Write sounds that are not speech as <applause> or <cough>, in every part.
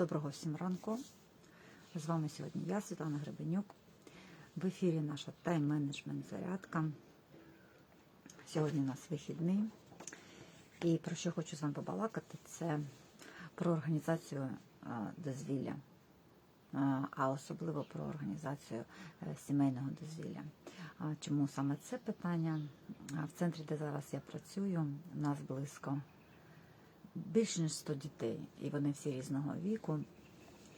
Доброго всім ранку. З вами сьогодні я, Світлана Гребенюк. В ефірі наша тайм-менеджмент зарядка. Сьогодні у нас вихідний. І про що хочу з вами побалакати, це про організацію дозвілля, а, а особливо про організацію е, сімейного дозвілля. Чому саме це питання? В центрі, де зараз я працюю, у нас близько більше ніж 100 дітей, і вони всі різного віку.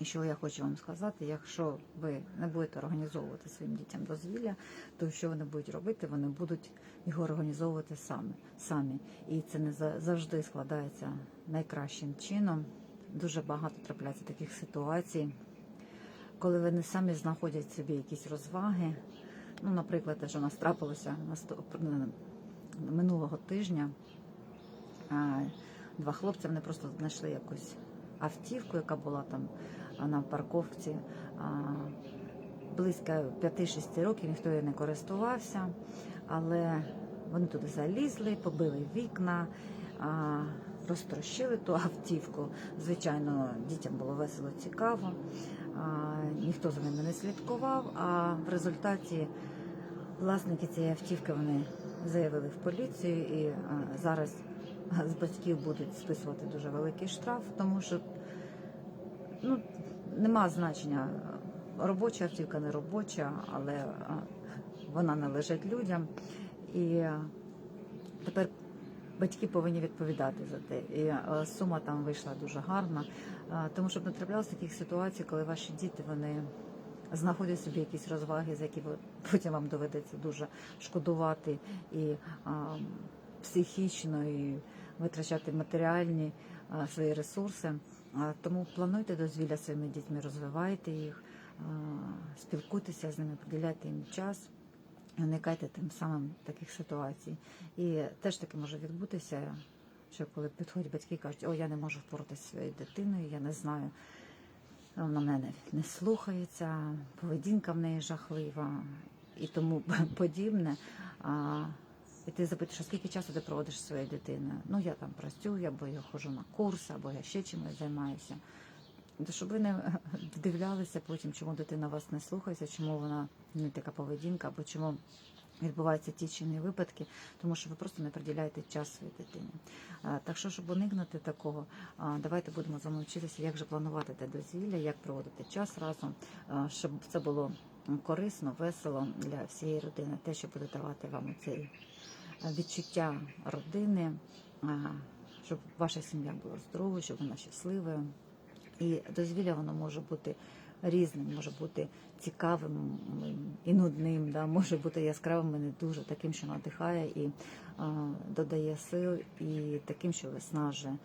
І що я хочу вам сказати, якщо ви не будете організовувати своїм дітям дозвілля, то що вони будуть робити? Вони будуть його організовувати самі. самі. І це не завжди складається найкращим чином. Дуже багато трапляється таких ситуацій, коли вони самі знаходять собі якісь розваги. Ну, наприклад, те, що у нас трапилося минулого тижня. Два хлопці вони просто знайшли якусь автівку, яка була там на парковці. Близько 5-6 років ніхто її не користувався, але вони туди залізли, побили вікна, розтрощили ту автівку. Звичайно, дітям було весело цікаво, ніхто за ними не слідкував. А в результаті власники цієї автівки вони заявили в поліцію і зараз <laughs> з батьків будуть списувати дуже великий штраф, тому що ну, нема значення робоча автівка, не робоча, але вона належить людям. І тепер батьки повинні відповідати за те. І сума там вийшла дуже гарна, тому щоб не траплялося таких ситуацій, коли ваші діти вони. Знаходять собі якісь розваги, за які <laughs> потім вам доведеться дуже шкодувати і а, психічно, і витрачати матеріальні свої ресурси. Тому плануйте дозвілля своїми дітьми, розвивайте їх, спілкуйтеся з ними, приділяйте їм час. і Уникайте тим самим таких ситуацій. І теж таки може відбутися, що коли підходять батьки і кажуть, о, я не можу впоратися зі своєю дитиною, я не знаю, вона мене не слухається, поведінка в неї жахлива і тому <laughs> подібне. І ти запитуєш, а скільки часу ти проводиш зі своєю дитиною? Ну, я там працюю, або я ходжу на курс, або я ще чимось займаюся. Щоб ви не <laughs> вдивлялися потім, чому дитина вас не слухається, чому вона не така поведінка, або чому відбуваються ті чи інші випадки, тому що ви просто не приділяєте час своїй дитині. Так що, щоб уникнути такого, давайте будемо з вами вчитися, як же планувати те дозвілля, як проводити час разом, щоб це було корисно, весело для всієї родини, те, що буде давати вам цей відчуття родини, щоб ваша сім'я була здоровою, щоб вона щасливою. І дозвілля воно може бути різним, може бути цікавим і нудним, да, може бути яскравим і не дуже таким, що надихає і а, додає сил, і таким, що виснажує.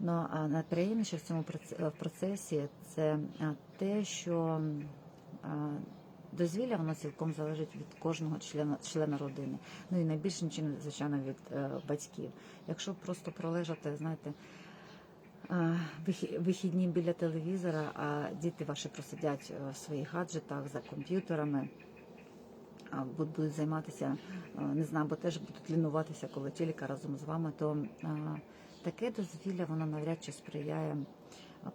Ну а найприємніше в цьому процесі це те, що а, дозвілля воно цілком залежить від кожного члена члена родини. Ну і найбільшим чином, звичайно, від е, батьків. Якщо просто пролежати, знаєте. е, Вихідні біля телевізора, а діти ваші просидять е, в своїх гаджетах за комп'ютерами, будуть займатися, е, не знаю, бо теж будуть лінуватися, коли тільки разом з вами, то таке дозвілля воно навряд чи сприяє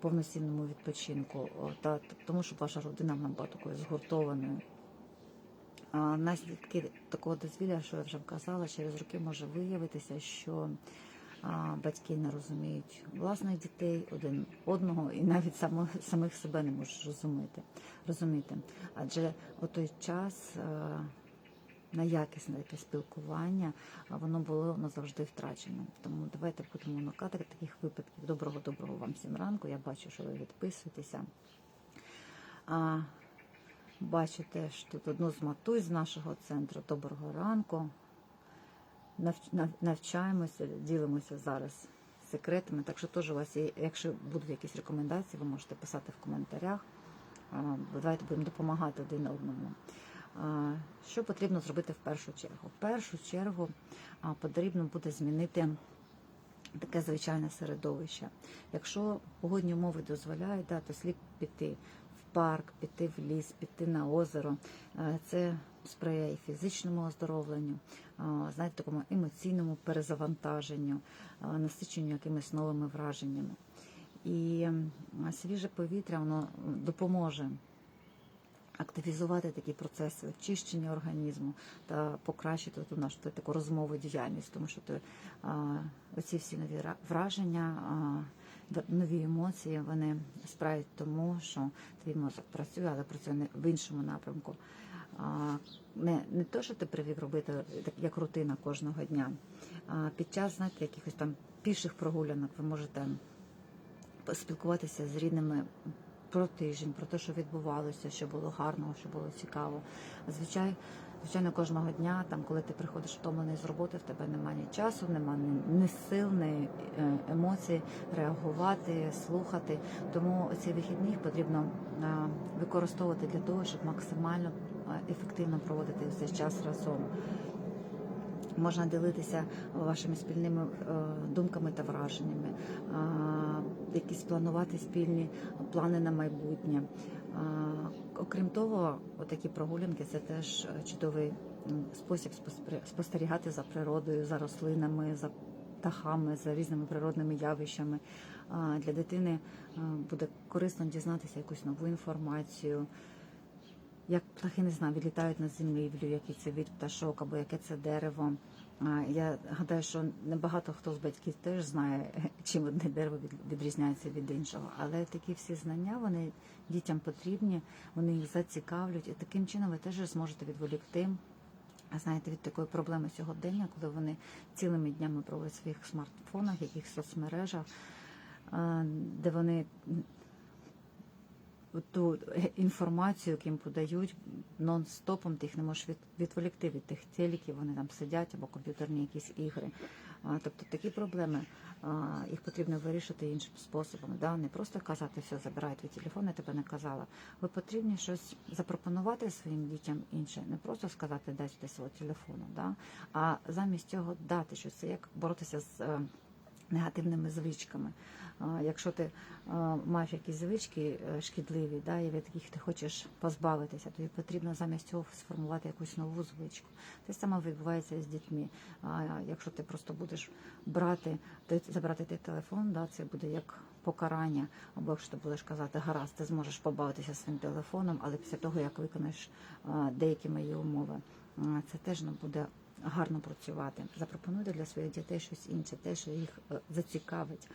повноцінному відпочинку, та тому, щоб ваша родина вона була такою згуртованою. Наслідки такого дозвілля, що я вже вказала, через роки може виявитися, що батьки не розуміють власних дітей один одного і навіть само, самих себе не можуть розуміти. Адже у той час на якісне таке спілкування воно було назавжди втрачено. Тому давайте будемо уникати таких випадків. Доброго доброго вам всім ранку. Я бачу, що ви відписуєтеся. А, бачу теж тут одну з матуй з нашого центру. Доброго ранку. Навч- нав- Навчаємося, ділимося зараз секретами. Так що теж у вас є, якщо будуть якісь рекомендації, ви можете писати в коментарях. Давайте будемо допомагати один одному. Що потрібно зробити в першу чергу? В першу чергу потрібно буде змінити таке звичайне середовище. Якщо погодні умови дозволяють, да, то слід піти в парк, піти в ліс, піти на озеро. Е, Це сприяє і фізичному оздоровленню, знаєте, такому емоційному перезавантаженню, насиченню якимись новими враженнями. І свіже повітря воно допоможе активізувати такі процеси очищення організму та покращити ту нашу таку розмову діяльність, тому що ти, а, оці всі нові враження, а, нові емоції, вони справять тому, що твій мозок працює, але працює не в іншому напрямку. А, Не, не то, що ти привик робити так, як рутина кожного дня. А під час знаєте, якихось там піших прогулянок ви можете спілкуватися з рідними про тиждень, про те, що відбувалося, що було гарного, що було цікаво. Звичайно, звичайно, кожного дня, там, коли ти приходиш втомлений з роботи, в тебе немає ні часу, немає ні, сил, ні е, емоцій реагувати, слухати. Тому ці вихідних потрібно е, використовувати для того, щоб максимально е, ефективно проводити цей час разом. Можна ділитися вашими спільними е, думками та враженнями, е, якісь планувати спільні плани на майбутнє. Е, Окрім того, такі прогулянки це теж чудовий спосіб спостерігати за природою, за рослинами, за птахами, за різними природними явищами. Е, Для дитини е, буде корисно дізнатися якусь нову інформацію як птахи не знаю, відлітають на землівлю, який це від пташок або яке це дерево. А, Я гадаю, що небагато хто з батьків теж знає, <laughs> чим одне дерево від- відрізняється від іншого. Але такі всі знання вони дітям потрібні, вони їх зацікавлюють, і таким чином ви теж зможете відволікти. Знаєте, від такої проблеми сьогодення, коли вони цілими днями проводять в своїх смартфонах, якихось соцмережах, де вони ту інформацію, яку подають нон-стопом, ти їх не можеш від, відволікти від тих телеків, вони там сидять або комп'ютерні якісь ігри. Тобто такі проблеми їх потрібно вирішити іншим способом. Да? Не просто казати, все, забирай твій телефон, я тебе не казала. Ви потрібні щось запропонувати своїм дітям інше, не просто сказати дай сюди свого телефону, да? а замість цього дати щось. Це як боротися з. е, негативними звичками. Якщо ти маєш якісь звички е, шкідливі, да, від яких ти хочеш позбавитися, тобі потрібно замість цього сформувати якусь нову звичку. Те саме відбувається з дітьми. А якщо ти просто будеш брати, забрати той телефон, да, це буде як покарання. Або якщо ти будеш казати, гаразд, ти зможеш побавитися своїм телефоном, але після того, як виконаєш деякі мої умови, це теж не буде гарно працювати. Запропонуйте для своїх дітей щось інше, те, що їх е, зацікавить.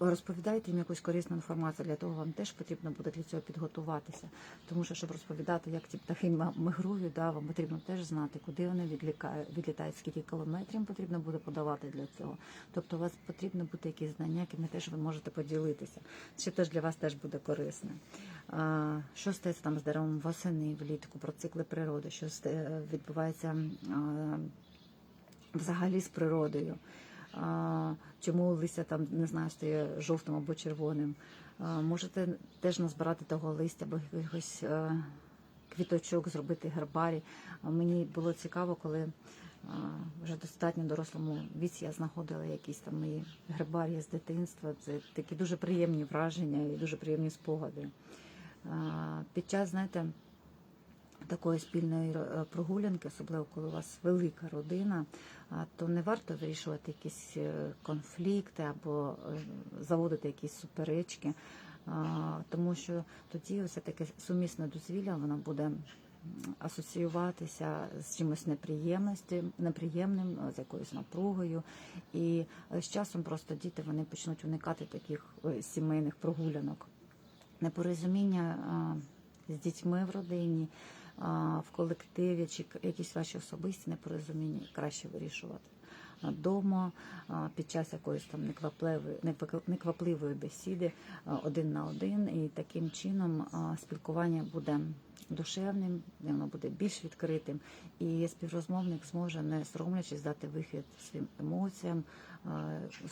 Розповідайте їм якусь корисну інформацію, для того вам теж потрібно буде для цього підготуватися. Тому що, щоб розповідати, як ці птахи мигрують, да, вам потрібно теж знати, куди вони відлітають, скільки кілометрів потрібно буде подавати для цього. Тобто у вас потрібно бути якісь знання, якими теж ви можете поділитися. Це теж для вас теж буде корисне. Що стається там з деревом восени, влітку, про цикли природи, що відбувається взагалі з природою. Чому листя там не знаю, стає жовтим або червоним. Можете теж назбирати того листя або якихось е, квіточок, зробити гербарі. Мені було цікаво, коли вже достатньо дорослому віці я знаходила якісь там мої гербарії з дитинства. Це такі дуже приємні враження і дуже приємні спогади. Під час, знаєте, такої спільної е, прогулянки, особливо коли у вас велика родина, то не варто вирішувати якісь е, конфлікти або е, заводити якісь суперечки, тому що тоді все таке сумісне дозвілля воно буде асоціюватися з чимось неприємним, з якоюсь напругою. І з часом просто діти вони почнуть уникати таких сімейних прогулянок. Непорозуміння з дітьми в родині, в колективі чи якісь ваші особисті непорозуміння краще вирішувати. А, Дома під час якоїсь там неквапливої, неквапливої бесіди один на один, і таким чином спілкування буде душевним, воно буде більш відкритим, і співрозмовник зможе, не соромлячись, дати вихід своїм емоціям,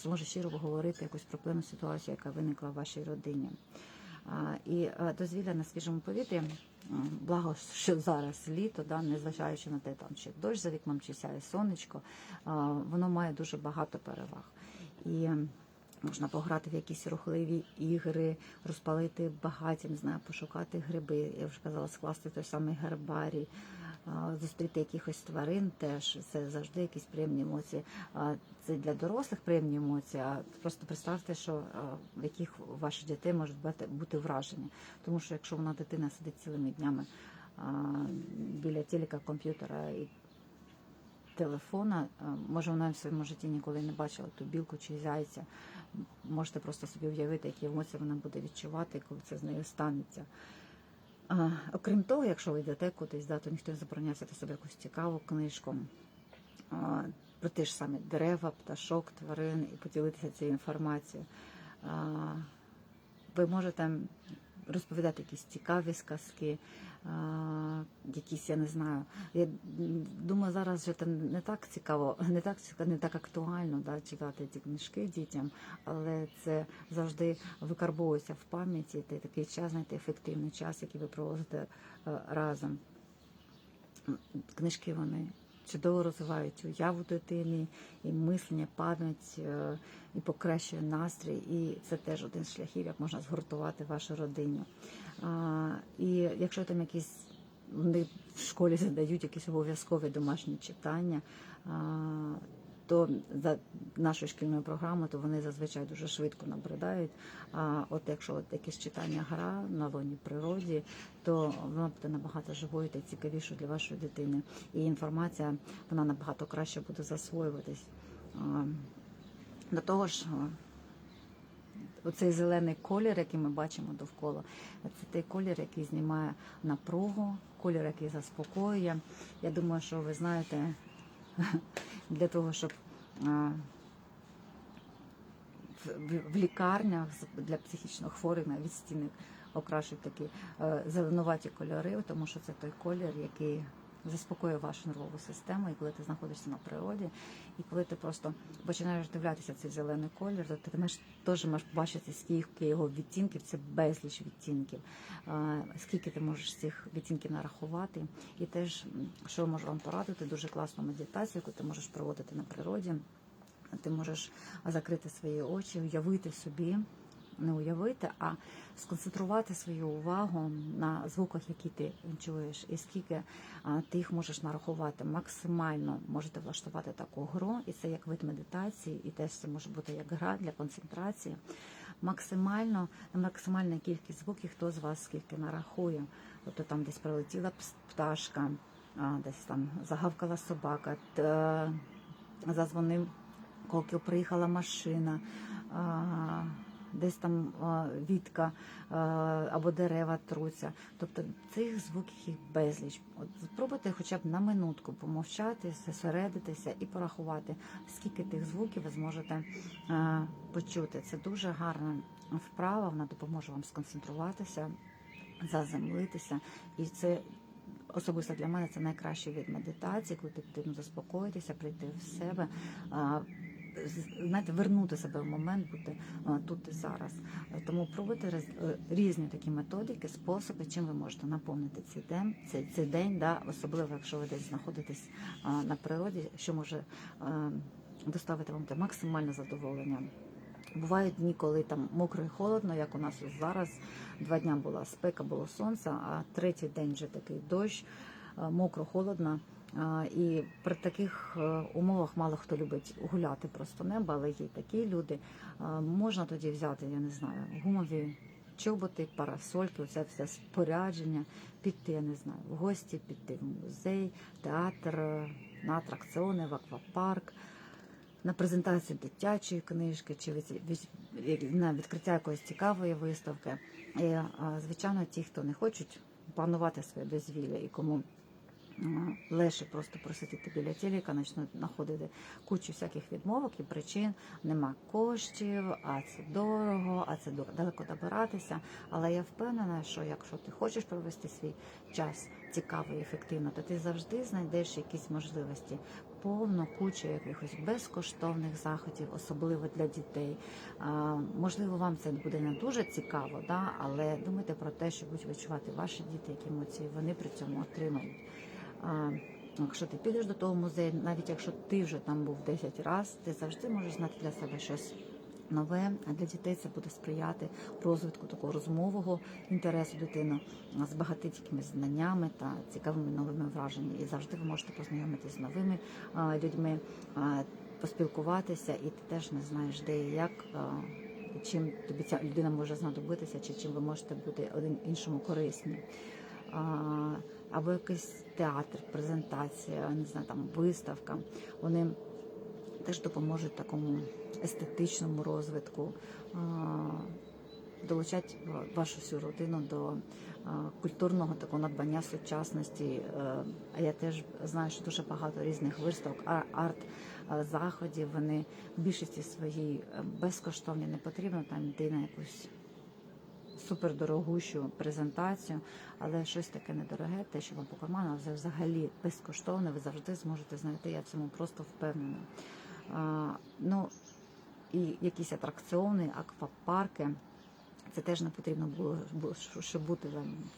зможе щиро говорити якусь проблемну ситуацію, яка виникла в вашій родині. І дозвілля на свіжому повітрі, благо, що зараз літо, да, незважаючи на те, там чи дощ за вікном, чи сяє сонечко, а, воно має дуже багато переваг. І можна пограти в якісь рухливі ігри, розпалити багаття, не знаю, пошукати гриби, я вже казала, скласти той самий гербарій. Зустріти якихось тварин, теж це завжди якісь приємні емоції. Це для дорослих приємні емоції, а просто представте, що в яких у ваших дітей можуть бути, враження. Тому що якщо вона дитина сидить цілими днями біля телека, комп'ютера і телефона, може вона в своєму житті ніколи не бачила ту білку чи зайця. Можете просто собі уявити, які емоції вона буде відчувати, коли це з нею станеться. Окрім того, якщо ви йдете кудись, да, то ніхто не забороняє взяти собі якусь цікаву книжку а, про ті ж самі дерева, пташок, тварин і поділитися цією інформацією. А, ви можете розповідати якісь цікаві сказки, якісь, я не знаю. Я думаю, зараз вже не так цікаво, не так не так актуально да, читати ці книжки дітям, але це завжди викарбовується в пам'яті. Це такий час, знаєте, ефективний час, який ви проводите е, разом. Книжки вони чудово розвивають уяву дитини, і мислення, пам'ять, е, і покращує настрій. І це теж один з шляхів, як можна згуртувати вашу родину. І якщо там якісь вони в школі задають якісь обов'язкові домашні читання, то за нашою шкільною програмою, то вони зазвичай дуже швидко набридають. А от якщо от якесь читання гра на лоні природі, то вона буде набагато живою та цікавішою для вашої дитини. І інформація вона набагато краще буде засвоюватись. До того ж, оцей зелений колір, який ми бачимо довкола, це той колір, який знімає напругу, колір, який заспокоює. Я думаю, що ви знаєте, для того, щоб в, в- лікарнях для психічно хворих навіть стіни окрашують такі е, зеленуваті кольори, тому що це той колір, який заспокоює вашу нервову систему, і коли ти знаходишся на природі, і коли ти просто починаєш дивлятися цей зелений колір, то ти маєш, теж можеш бачити, скільки його відтінків, це безліч відтінків, скільки ти можеш цих відтінків нарахувати. І теж, що можу вам порадити, дуже класну медитацію, яку ти можеш проводити на природі. Ти можеш закрити свої очі, уявити собі, не уявити, а сконцентрувати свою увагу на звуках, які ти чуєш, і скільки ти їх можеш нарахувати. Максимально можете влаштувати таку гру, і це як вид медитації, і теж це може бути як гра для концентрації. Максимально максимальна кількість звуків, хто з вас скільки нарахує. Тобто там десь прилетіла пташка, десь там загавкала собака, т- зазвонив колків приїхала машина, десь там вітка або дерева труться. Тобто цих звуків їх безліч. От спробуйте хоча б на минутку помовчати, зосередитися і порахувати, скільки тих звуків ви зможете почути. Це дуже гарна вправа, вона допоможе вам сконцентруватися, заземлитися. І це особисто для мене це найкращий від медитації, коли ти заспокоїтися, прийти в себе. Знаєте, вернути себе в момент, бути тут і зараз. Тому роз- е, різні такі методики, способи, чим ви можете наповнити цей день, цей, цей день, да, особливо якщо ви десь знаходитесь на природі, що може доставити вам максимальне задоволення. Бувають дні, коли там мокро і холодно, як у нас ось зараз. Два дня була спека, було сонце, а третій день вже такий дощ, мокро, холодно. І при таких е, умовах мало хто любить гуляти просто небо, але є такі люди. Можна тоді взяти, я не знаю, гумові чоботи, парасольки, оце все спорядження, піти, я не знаю, в гості, піти в музей, театр, на атракціони, в аквапарк на презентацію дитячої книжки чи на відкриття якоїсь цікавої виставки. І, звичайно, ті, хто не хочуть планувати своє дозвілля і кому легше просто просидіти біля телека, почнуть знаходити кучу всяких відмовок і причин. Нема коштів, а це дорого, а це далеко добиратися. Але я впевнена, що якщо ти хочеш провести свій час цікаво і ефективно, то ти завжди знайдеш якісь можливості повну кучу якихось безкоштовних заходів, особливо для дітей. А, можливо, вам це буде не дуже цікаво, да? але думайте про те, що будуть відчувати ваші діти, які емоції вони при цьому отримають. А, Якщо ти підеш до того музею, навіть якщо ти вже там був 10 разів, ти завжди можеш знати для себе щось нове. А для дітей це буде сприяти розвитку такого розмового інтересу дитини з багатицькими знаннями та цікавими новими враженнями. І завжди ви можете познайомитися з новими людьми, поспілкуватися, і ти теж не знаєш, де і як. Чим тобі ця людина може знадобитися, чи чим ви можете бути один іншому корисні. Або якийсь театр, презентація, не знаю, там виставка. Вони теж допоможуть такому естетичному розвитку, долучать вашу всю родину до культурного такого надбання сучасності. Е, А я теж знаю, що дуже багато різних виставок, арт-заходів. Вони в більшості своїй е, безкоштовні, не потрібно там йти на якусь супердорогущу презентацію, але щось таке недороге, те, що вам по карману, це взагалі безкоштовне, ви завжди зможете знайти. Я в цьому просто впевнена. А, ну і якісь атракціони, аквапарки. Це теж не потрібно було бу- щоб бути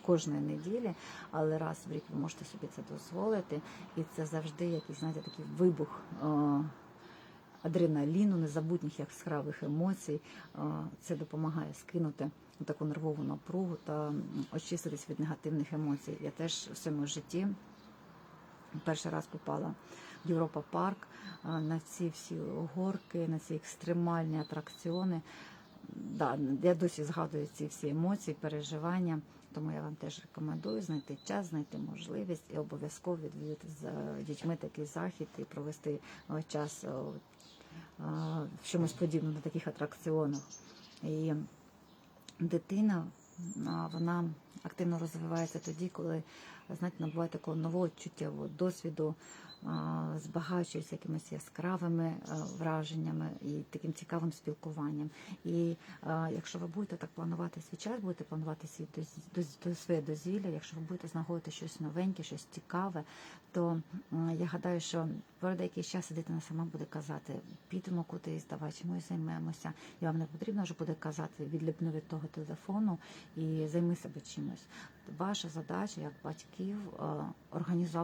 кожної неділі, але раз в рік ви можете собі це дозволити, і це завжди якийсь знаєте такий вибух адреналіну, незабутніх яскравих емоцій. Це допомагає скинути таку нервову напругу та очиститись від негативних емоцій. Я теж в своєму житті перший раз попала в Європа Парк на ці всі горки, на ці екстремальні атракціони. Да, я досі згадую ці всі емоції, переживання. Тому я вам теж рекомендую знайти час, знайти можливість і обов'язково відвідати з дітьми такий захід і провести е, час е, е, в чомусь подібному на таких атракціонах. І дитина вона активно розвивається тоді, коли знаєте, набуває такого нового чуттєвого досвіду, а, якимись яскравими враженнями і таким цікавим спілкуванням. І якщо ви будете так планувати свій час, будете планувати свій доз- своє дозвілля, якщо ви будете знаходити щось новеньке, щось цікаве, то я гадаю, що пройде якийсь час дитина сама буде казати, підемо кудись, давай чимось займемося. І вам не потрібно вже буде казати, відліпни від того телефону і займи себе чимось. Ваша задача як батьків е,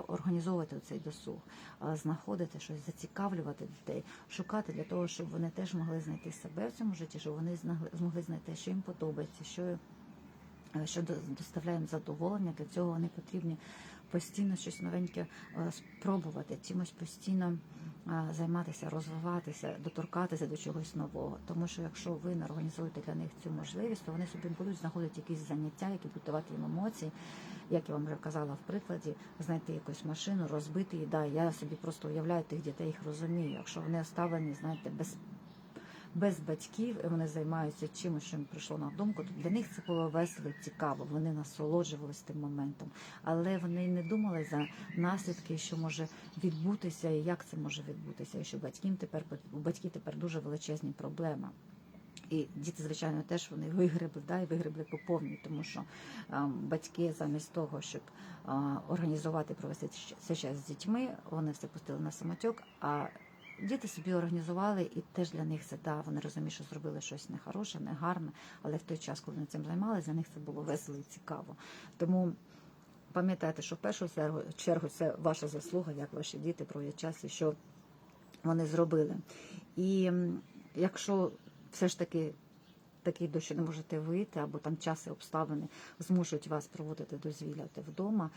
організовувати цей досуг, е, знаходити щось, зацікавлювати дітей, шукати для того, щоб вони теж могли знайти себе в цьому житті, щоб вони змогли знайти, що їм подобається, що е, що доставляє їм задоволення. Для цього вони потрібні постійно щось новеньке е, спробувати, чимось постійно е, займатися, розвиватися, доторкатися до чогось нового. Тому що якщо ви не організуєте для них цю можливість, то вони собі будуть знаходити якісь заняття, які будуть давати їм емоції. Як я вам вже казала в прикладі, знайти якусь машину, розбити її. Да, я собі просто уявляю тих дітей, їх розумію. Якщо вони оставлені, знаєте, без без батьків і вони займаються чимось, що їм прийшло на думку, для них це було весело, цікаво. Вони насолоджувалися тим моментом, але вони не думали за наслідки, що може відбутися, і як це може відбутися, і що батьків тепер у батьків тепер дуже величезні проблеми. І діти, звичайно, теж вони вигребли, да, і вигребли по повній, тому що а, батьки замість того, щоб а, організувати провести цей час з дітьми, вони все пустили на самотьок. А діти собі організували, і теж для них це да, вони розуміють, що зробили щось нехороше, негарне, але в той час, коли вони цим займалися, для них це було весело і цікаво. Тому пам'ятайте, що в першу чергу- це ваша заслуга, як ваші діти проводять час і що вони зробили. І якщо все ж таки такий дощ, не можете вийти, або там час і обставини змушують вас проводити дозвілля вдома,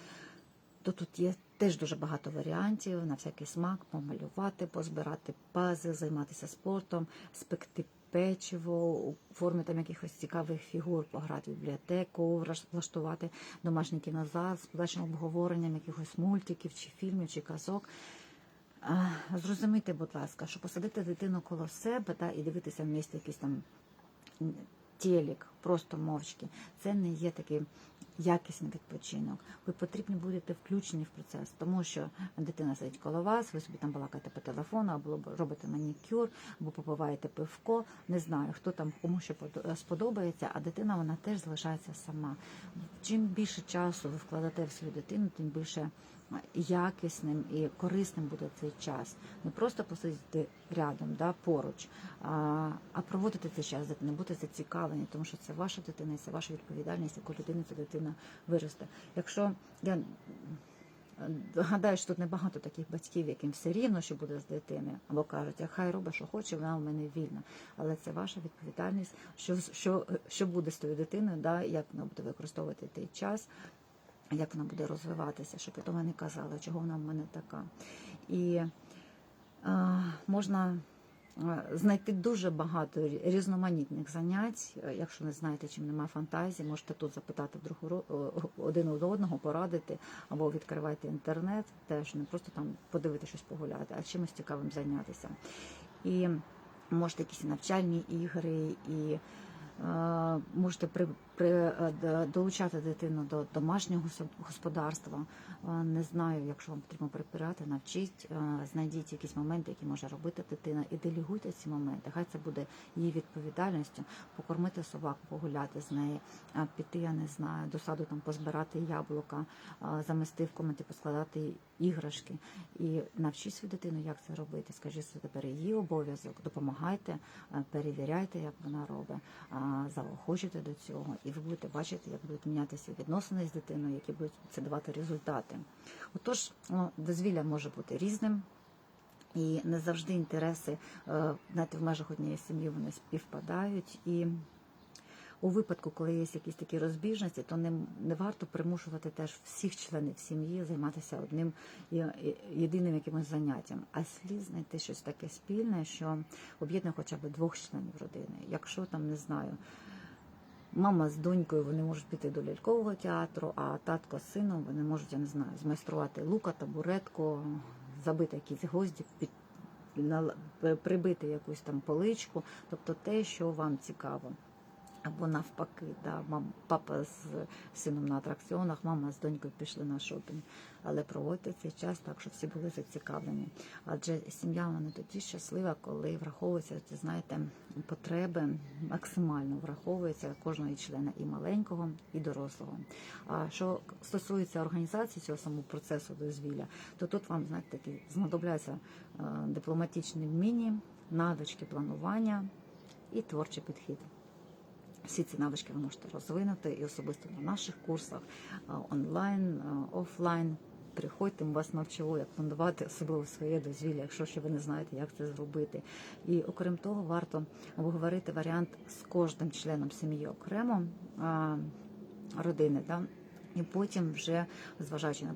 то тут є теж дуже багато варіантів на всякий смак, помалювати, позбирати пази, займатися спортом, спекти печиво у формі там якихось цікавих фігур, пограти в бібліотеку, влаштувати домашній кінозал з подальшим обговоренням якихось мультиків, чи фільмів, чи казок. Зрозумійте, будь ласка, що посадити дитину коло себе та, і дивитися в місті якийсь там телек, просто мовчки. Це не є такий якісний відпочинок. Ви потрібні будете включені в процес, тому що дитина сидить коло вас, ви собі там балакаєте по телефону, або робите манікюр, або попиваєте пивко. Не знаю, хто там кому що сподобається, а дитина вона теж залишається сама. Чим більше часу ви вкладете в свою дитину, тим більше якісним і корисним буде цей час. Не просто посидіти рядом, да, поруч, а, а проводити цей час дитиною, бути зацікавлені, тому що це ваша дитина це ваша відповідальність, яку людина ця дитина виросте. Якщо я Гадаю, що тут небагато таких батьків, яким все рівно, що буде з дитини, або кажуть, а хай робить, що хоче, вона в мене вільна. Але це ваша відповідальність, що, що, що буде з тою дитиною, да, як вона буде використовувати той час, як вона буде розвиватися, щоб потім не казали, чого вона в мене така. І а, можна знайти дуже багато різноманітних занять. Е, Якщо не знаєте, чим немає фантазії, можете тут запитати друг у ро- о- один у одного, порадити, або відкривайте інтернет, теж не просто там подивитися щось погуляти, а чимось цікавим зайнятися. І можете якісь навчальні ігри, і е, можете при, долучати дитину до домашнього гос- господарства. Е, Не знаю, якщо вам потрібно прибирати, навчіть, е, знайдіть якісь моменти, які може робити дитина, і делегуйте ці моменти. Хай це буде її відповідальністю, покормити собаку, погуляти з нею, е, піти, я не знаю, до саду там позбирати яблука, е, замести в комнаті, поскладати іграшки. І навчіть свою дитину, як це робити. Скажіть, що тепер її обов'язок, допомагайте, е, перевіряйте, як вона робить, е, заохочуйте до цього, і ви будете бачити, як будуть мінятися відносини з дитиною, які будуть це давати результати. Отож, дозвілля може бути різним. І не завжди інтереси е, знаєте, в межах однієї сім'ї вони співпадають. І у випадку, коли є якісь такі розбіжності, то не, не варто примушувати теж всіх членів сім'ї займатися одним єдиним якимось заняттям, а слід знайти щось таке спільне, що об'єднує хоча б двох членів родини. Якщо там не знаю. Мама з донькою вони можуть піти до лялькового театру, а татко з сином вони можуть, я не знаю, змайструвати лука, табуретку, забити якісь гвозді, під, прибити якусь там поличку, тобто те, що вам цікаво. Або навпаки, да, мам, папа з сином на атракціонах, мама з донькою пішли на шопінг. Але проводьте цей час так, щоб всі були зацікавлені. Адже сім'я вона тоді щаслива, коли враховуються знаєте, потреби максимально враховуються кожного члена і маленького, і дорослого. А що стосується організації цього самого процесу дозвілля, то тут вам знаєте такі знадобляться е, дипломатичні вміння, навички планування і творчий підхід. Всі ці навички ви можете розвинути і особисто на наших курсах онлайн, офлайн. Приходьте, ми вас навчимо, як планувати особливо своє дозвілля, якщо ще ви не знаєте, як це зробити. І окрім того, варто обговорити варіант з кожним членом сім'ї окремо родини. Да? І потім вже, зважаючи на,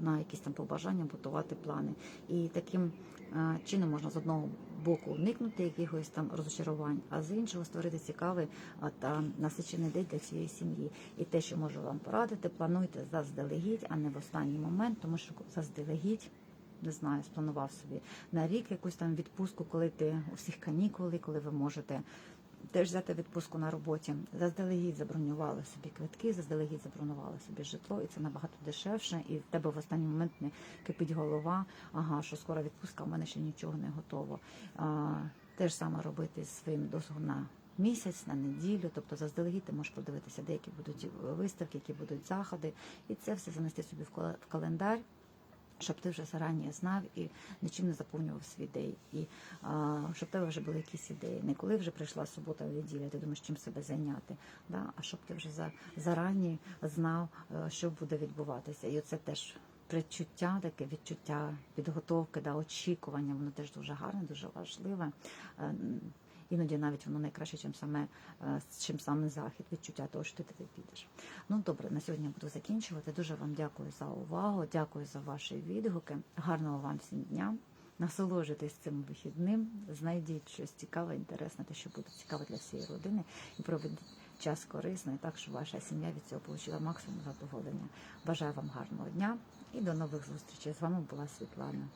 на якісь там побажання, будувати плани. І таким чином можна з одного боку уникнути якихось там розчарувань, а з іншого створити цікавий та насичений день для цієї сім'ї. І те, що можу вам порадити, плануйте заздалегідь, а не в останній момент, тому що заздалегідь. Не знаю, спланував собі на рік якусь там відпустку, коли ти у всіх канікули, коли ви можете теж взяти відпустку на роботі. Заздалегідь забронювали собі квитки, заздалегідь забронювали собі житло, і це набагато дешевше. І в тебе в останній момент не кипить голова. Ага, що скоро відпустка, в мене ще нічого не готово. А, те ж саме робити з своїм досвідом на місяць, на неділю. Тобто заздалегідь ти можеш подивитися, де які будуть виставки, які будуть заходи, і це все занести собі в календар щоб ти вже зарані знав і нічим не заповнював свій день. І а, щоб тебе вже були якісь ідеї. Не коли вже прийшла субота неділя, ти думаєш, чим себе зайняти. Да? А щоб ти вже за, зарані знав, е, що буде відбуватися. І це теж предчуття, таке відчуття підготовки, да, очікування, воно теж дуже гарне, дуже важливе. Іноді навіть воно найкраще, чим саме е, чим саме захід, відчуття того, що ти туди підеш. Ну добре, на сьогодні я буду закінчувати. Дуже вам дякую за увагу, дякую за ваші відгуки. Гарного вам всім дня. Насолоджуйтесь цим вихідним, знайдіть щось цікаве, інтересне, те, що буде цікаве для всієї родини, і проведіть час корисно, і так, щоб ваша сім'я від цього отримала максимум задоволення. Бажаю вам гарного дня і до нових зустрічей. З вами була Світлана.